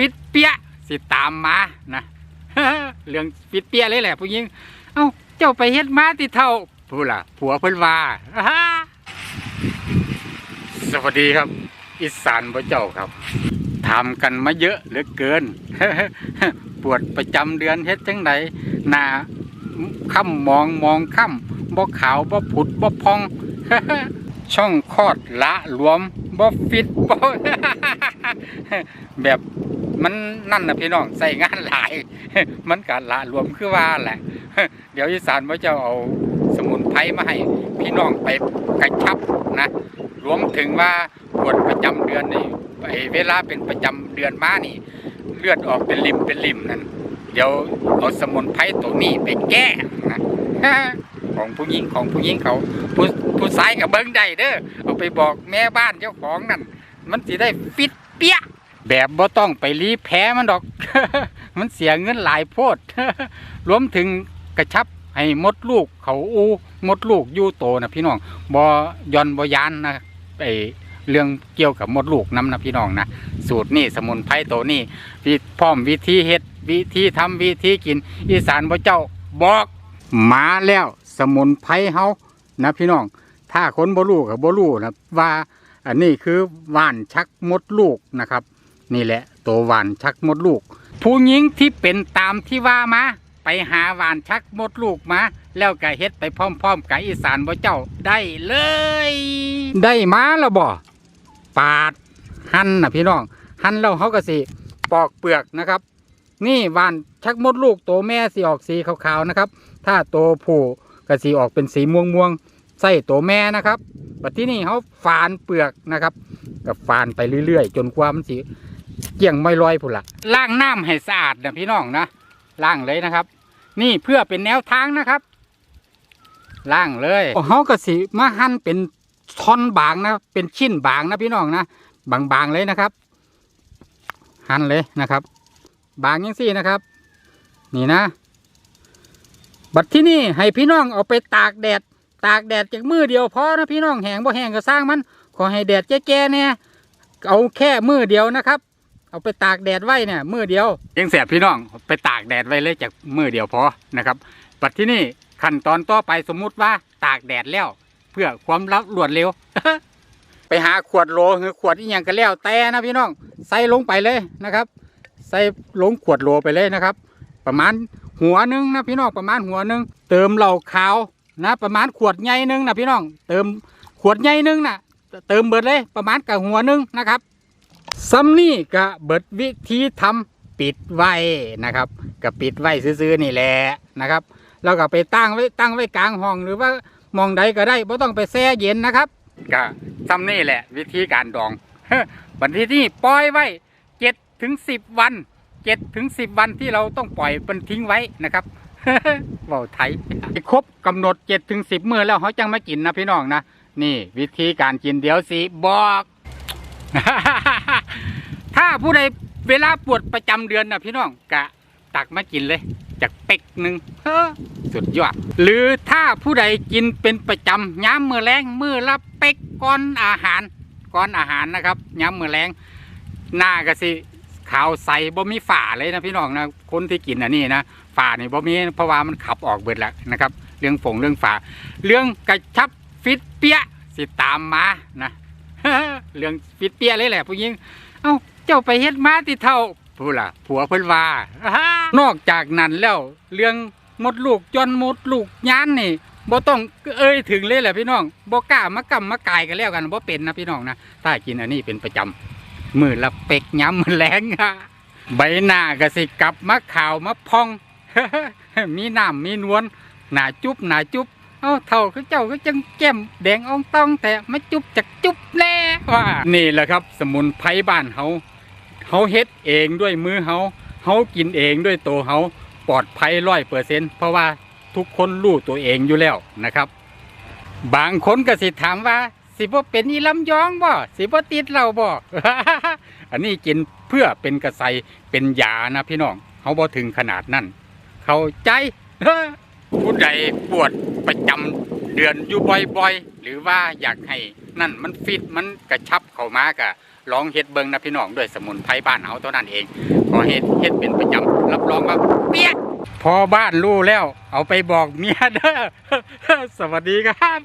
ฟิตเปี้ยสิตามมานะเรื่องฟิตเปี้ยเลยแหละผู้หญิงเอ้าเจ้าไปเฮ็ดมาติเท่าผู้ล่ะผัวเพิ่นว่าสวัสดีครับอีสานพระเจ้าครับทำกันมาเยอะเหลือเกิน ปวดประจำเดือนเฮ็ดจังไดหน้าค่ำมองมองค่ำบ่ขาวบ่ผุดบ่พอง ช่องคลอดละหลวมบ่ฟิตบ่แบบ มันนั่นนะพี่น้องใส่งานหลาย มันกะละหลวมคือว่าแหละ เดี๋ยวอีสานว่าจะเอาสมุนไพรมาให้ พี่น้องไปกระชับนะรวมถึงว่าปวดประจำเดือนนี่ไอ้เวลาเป็นประจำเดือนมานี่ เลือดออกเป็นริมเป็นริมนั่นเดี๋ยวเอาสมุนไพรตัวนี้ไปแก้นะของผู้หญิงของผู้หญิงเขาผู้ผู้ชายกับเบิ้งได้เด้อเอาไปบอกแม่บ้านเจ้าของนั่นมันสิได้ฟิตเปี้ย แบบบ่ต้องไปรีแพ้มันดอก มันเสียเงินหลายโพด รวมถึงกระชับให้มดลูกเขาอูมดลูกยู่โตนะพี่น้องบ่ย่อนบ่ยานนะไอเรื่องเกี่ยวกับมดลูกน้ำนะพี่น้องนะสูตรนี่สมุนไพรตัวนี้วิพร้อมวิธีเฮ็ดวิธีทำวิธีกิน อีสานบ่เจ้าบอกมาแล้วสมุนไพรเฮานะพี่น้อง ถ้าคนบ่รู้กับบ่รู้นะว่า อันนี้คือว่านชักมดลูกนะครับ นี่แหละ ตัวหวานชักมดลูก ผู้หญิงที่เป็นตามที่ว่ามา ไปหาหวานชักมดลูกมา แล้วก็เฮ็ดไปพร้อมๆกับอีสานบ่เจ้าได้เลย ได้มาแล้วบ่ปาดหั่นนะพี่น้อง หั่นแล้วเขาก็สิปอกเปลือกนะครับ นี่หวานชักมดลูกตัวแม่สีออกสีขาวๆนะครับ ถ้าตัวผู้ก็สีออกเป็นสีม่วงๆใส่ตัวแม่นะครับบัดที่นี่เขาฝานเปลือกนะครับก็ฝานไปเรื่อยๆ จนกว่ามันสี เกี่ยงไม่ลอยพุ่นละล้างน้ำให้สะอาดนะพี่น้องนะล้างเลยนะครับ นี่เพื่อเป็นแนวทางนะครับล้างเลยเขาก็สิมาหั่นเป็นท่อนบางนะ เป็นชิ้นบางนะพี่น้องนะบางๆเลยนะครับ หั่นเลยนะครับ บางยังสี่นะครับ นี่นะ บัดที่นี่ให้พี่น้องเอาไปตากแดด ตากแดดจากมือเดียวพอนะพี่น้องแห้งบ่แห้งก็สร้างมัน ขอให้แดดแก่ๆเนี่ยเอาแค่มือเดียวนะครับ เอาไปตากแดดไว้เนี่ยมือเดียวยังแสบพี่น้องไปตากแดดไว้เลยจากมือเดียวพอนะครับบัดที่นี่ขั้นตอนต่อไปสมมุติว่าตากแดดแล้ว เพื่อความรับรวดเร็ว ไปหาขวดโหลหรือขวดอีหยังก็แล้วแต่นะพี่น้องใส่ลงไปเลยนะครับ ใส่ลงขวดโหลไปเลยนะครับ ประมาณหัวหนึงนะพี่น้องประมาณหัวหนึงเติมเหล้าขาวนะ ประมาณขวดใหญ่หนึงนะพี่น้อง เติมขวดใหญ่หนึงนะเติมเบิดเลยประมาณกับหัวหนึงนะครับ ซัมนี่ก็เบิดวิธีทำปิดไว้นะครับก็ปิดไว้ซื่อๆนี่แหละนะครับแล้วก็ไปตั้งไว้ตั้งไว้กลางห้องหรือว่ามองใดก็ได้ไม่ต้องไปแช่เย็นนะครับก็ซัมนี่แหละวิธีการดองบันที่นี้ปล่อยไว้เจ็ดถึงสิบวันเจ็ดถึงสิบวันที่เราต้องปล่อยมันทิ้งไว้นะครับเว่าไทยครบกำหนดเจ็ดถึงสิบมื้อแล้วเขาจังมากินนะพี่น้องนะนี่ วิธีการกินเดี๋ยวสิบอก ผู้ใดเวลาปวดประจำเดือนนะพี่น้องกะตักมากินเลย จากเป็กหนึ่งเฮ้อสุดยอด หรือถ้าผู้ใดกินเป็นประจำย้ำมือแรงมือละเป็กก้อนอาหารก้อนอาหารนะครับย้ำมือแรงหน้ากะสิขาวใสบ่มีฝาเลยนะพี่น้องนะคนที่กินอันนี้นะฝานี่บ่มีเพราะว่ามันขับออกเบิดแล้วนะครับ เรื่องฝงเรื่องฝาเรื่องกระชับฟิตเปี้ยสิตามมานะเรื่องฟิตเปี้ยเลยแหละผู้หญิงเอ้า เจ้าไปเฮ็ดมาติเท่าผู้ล่ะผัวเพิ่นว่านอกจากนั้นแล้วเรื่องมดลูกจนมดลูกยานนี่บ่ต้องเอ่ยถึงเลยแหละพี่น้องบ่กล้ามากำมากายกันแล้วกันบ่เป็นนะพี่น้องนะถ้ากินอันนี้เป็นประจำมือละเป็กย้ำมือแรงอะใบหน้าก็สิกลับมาขาวมาพอง มีน้ำมีนวลหน้าจุ๊บหน้าจุ๊บเอ้าเท่าคือเจ้าก็จังแก้มแดงอ่องต้องแต่มาจุบจากจุบแน่ว่านี่แหละครับ สมุนไพรบ้านเฮา เฮาเฮ็ดเองด้วยมือเฮาเฮากินเองด้วยตัวเฮาปลอดภัยร้อยเปอร์เซ็นต์เพราะว่าทุกคนรู้ตัวเองอยู่แล้วนะครับ บางคนก็สิถามว่า สิบ่เป็นอีลำยองบ่สิบ่ติดเราบ่อันนี้กินเพื่อเป็นกระใสเป็นยานะพี่น้องเฮาบ่ถึงขนาดนั้น เข้าใจผู้ใดปวดประจำเดือนอยู่บ่อยๆ หรือว่าอยากให้นั่นมันฟิตมันกระชับเข้ามากะ ลองเฮ็ดเบิงนะพี่น้องด้วยสมุนไพรบ้านเฮาเท่านั้นเองพอเฮ็ดเฮ็ดเป็นประจำรับรองว่าเปี้ยพอบ้านรู้แล้ว เอาไปบอกเมียเด้อสวัสดีครับ